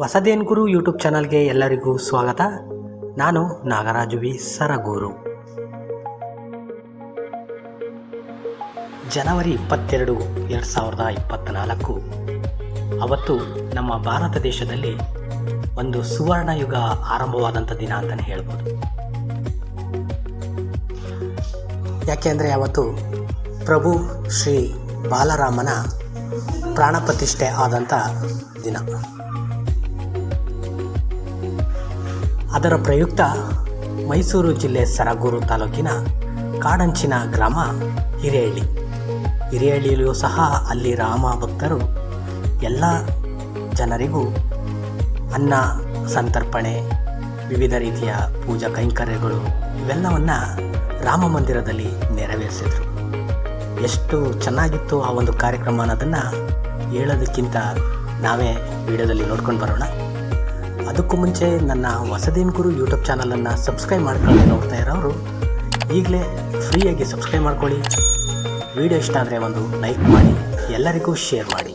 ಹೊಸದೇನ್ ಗುರು YouTube ಚಾನಲ್ಗೆ ಎಲ್ಲರಿಗೂ ಸ್ವಾಗತ. ನಾನು ನಾಗರಾಜು ವಿ ಸರಗೂರು. ಜನವರಿ ಇಪ್ಪತ್ತೆರಡು ಎರಡು ಸಾವಿರದ ಇಪ್ಪತ್ತ್ನಾಲ್ಕು ಅವತ್ತು ನಮ್ಮ ಭಾರತ ದೇಶದಲ್ಲಿ ಒಂದು ಸುವರ್ಣ ಯುಗ ಆರಂಭವಾದಂಥ ದಿನ ಅಂತಲೇ ಹೇಳ್ಬೋದು. ಯಾಕೆಂದರೆ ಅವತ್ತು ಪ್ರಭು ಶ್ರೀ ಬಾಲರಾಮನ ಪ್ರಾಣ ಪ್ರತಿಷ್ಠೆ ಆದಂಥ ದಿನ. ಅದರ ಪ್ರಯುಕ್ತ ಮೈಸೂರು ಜಿಲ್ಲೆ ಸರಗೂರು ತಾಲೂಕಿನ ಕಾಡಂಚಿನ ಗ್ರಾಮ ಹಿರೇಹಳ್ಳಿ. ಹಿರೇಹಳ್ಳಿಯಲ್ಲಿಯೂ ಸಹ ಅಲ್ಲಿ ರಾಮ ಭಕ್ತರು ಎಲ್ಲ ಜನರಿಗೂ ಅನ್ನ, ಸಂತರ್ಪಣೆ, ವಿವಿಧ ರೀತಿಯ ಪೂಜಾ ಕೈಂಕರ್ಯಗಳು ಇವೆಲ್ಲವನ್ನು ರಾಮ ಮಂದಿರದಲ್ಲಿ ನೆರವೇರಿಸಿದರು. ಎಷ್ಟು ಚೆನ್ನಾಗಿತ್ತು ಆ ಒಂದು ಕಾರ್ಯಕ್ರಮ ಅನ್ನೋದನ್ನು ಹೇಳೋದಕ್ಕಿಂತ ನಾವೇ ವಿಡಿಯೋದಲ್ಲಿ ನೋಡ್ಕೊಂಡು ಬರೋಣ. ಅದಕ್ಕೂ ಮುಂಚೆ ನನ್ನ ಹೊಸದೇನು ಗುರು ಯೂಟ್ಯೂಬ್ ಚಾನಲನ್ನು ಸಬ್ಸ್ಕ್ರೈಬ್ ಮಾಡ್ಕೊಳ್ಳಿ ನೋಡ್ತಾ ಇರೋರು, ಈಗಲೇ ಫ್ರೀಯಾಗಿ ಸಬ್ಸ್ಕ್ರೈಬ್ ಮಾಡ್ಕೊಳ್ಳಿ. ವಿಡಿಯೋ ಇಷ್ಟ ಆದರೆ ಒಂದು ಲೈಕ್ ಮಾಡಿ, ಎಲ್ಲರಿಗೂ ಶೇರ್ ಮಾಡಿ.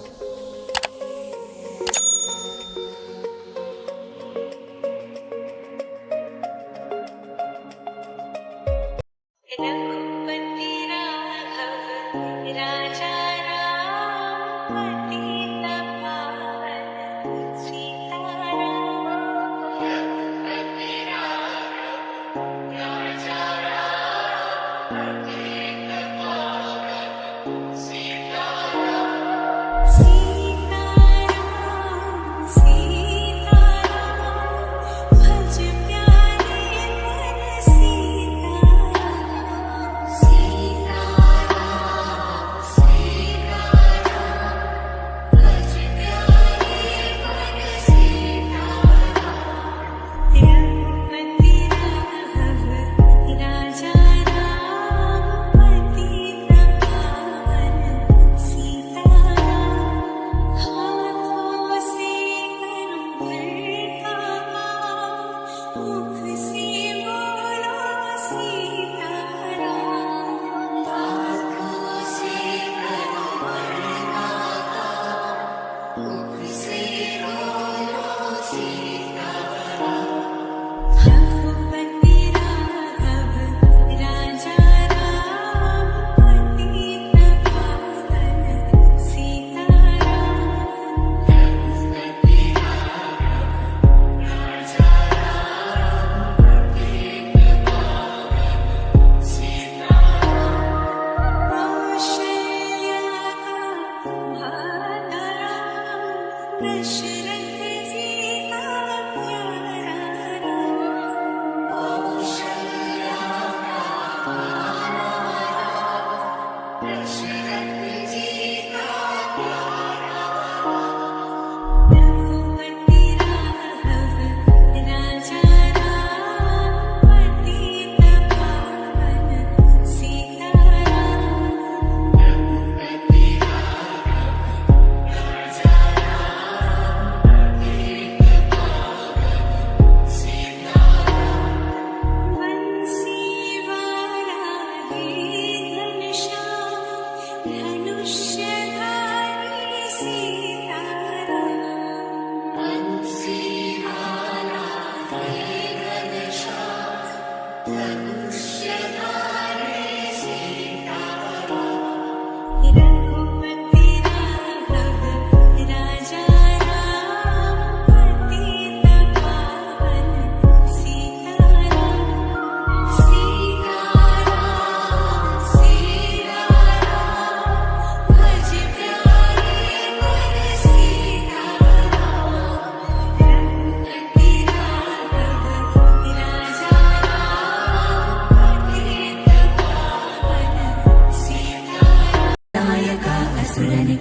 see.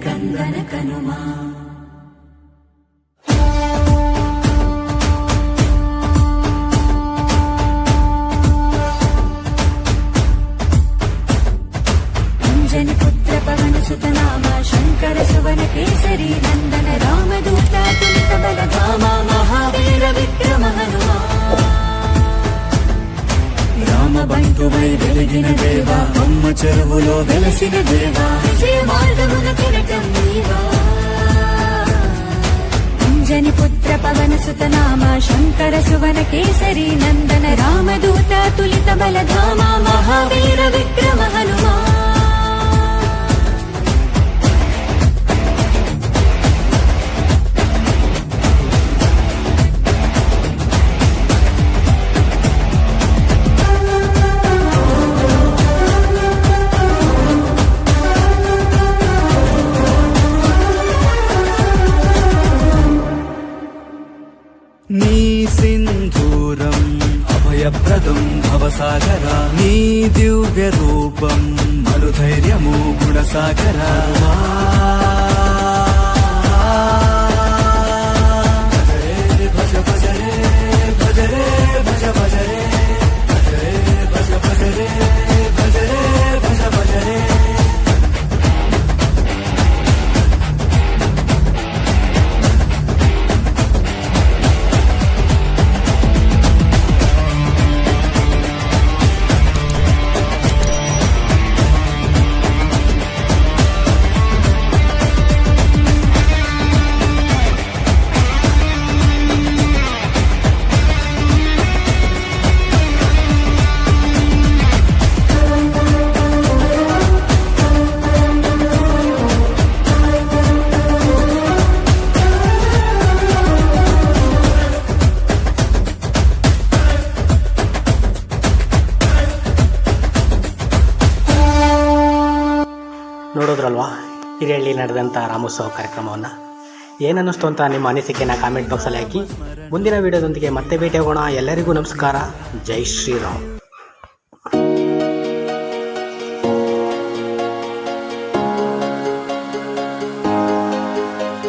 కందన కనుమా. పుత్ర పవన సుతనామ శంకర సువన కేసరి నందన రామదూత తులిత బలధామ మహావీర విక్రమ హనుమా. రామ బంధువై వెలిగిన దేవా చెరువులో వెలసిన దేవాంజని పుత్ర పవన సుతనామ శంకర సువన కేసరి నందన రామదూత తులిత బలధామ మహావీర విక్రమ హనుమా. సాగరా నీ దివ్య రూపం మరుధైర్యము గుణసాగరా. ನೋಡೋದ್ರಲ್ವಾ ಹಿರಿಯಳ್ಳಿ ನಡೆದಂಥ ರಾಮೋತ್ಸವ ಕಾರ್ಯಕ್ರಮವನ್ನು? ಏನನ್ನಿಸ್ತು ಅಂತ ನಿಮ್ಮ ಅನಿಸಿಕೆನ ಕಾಮೆಂಟ್ ಬಾಕ್ಸಲ್ಲಿ ಹಾಕಿ. ಮುಂದಿನ ವೀಡಿಯೋದೊಂದಿಗೆ ಮತ್ತೆ ಭೇಟಿಯಾಗೋಣ. ಎಲ್ಲರಿಗೂ ನಮಸ್ಕಾರ. ಜೈ ಶ್ರೀರಾಮ್.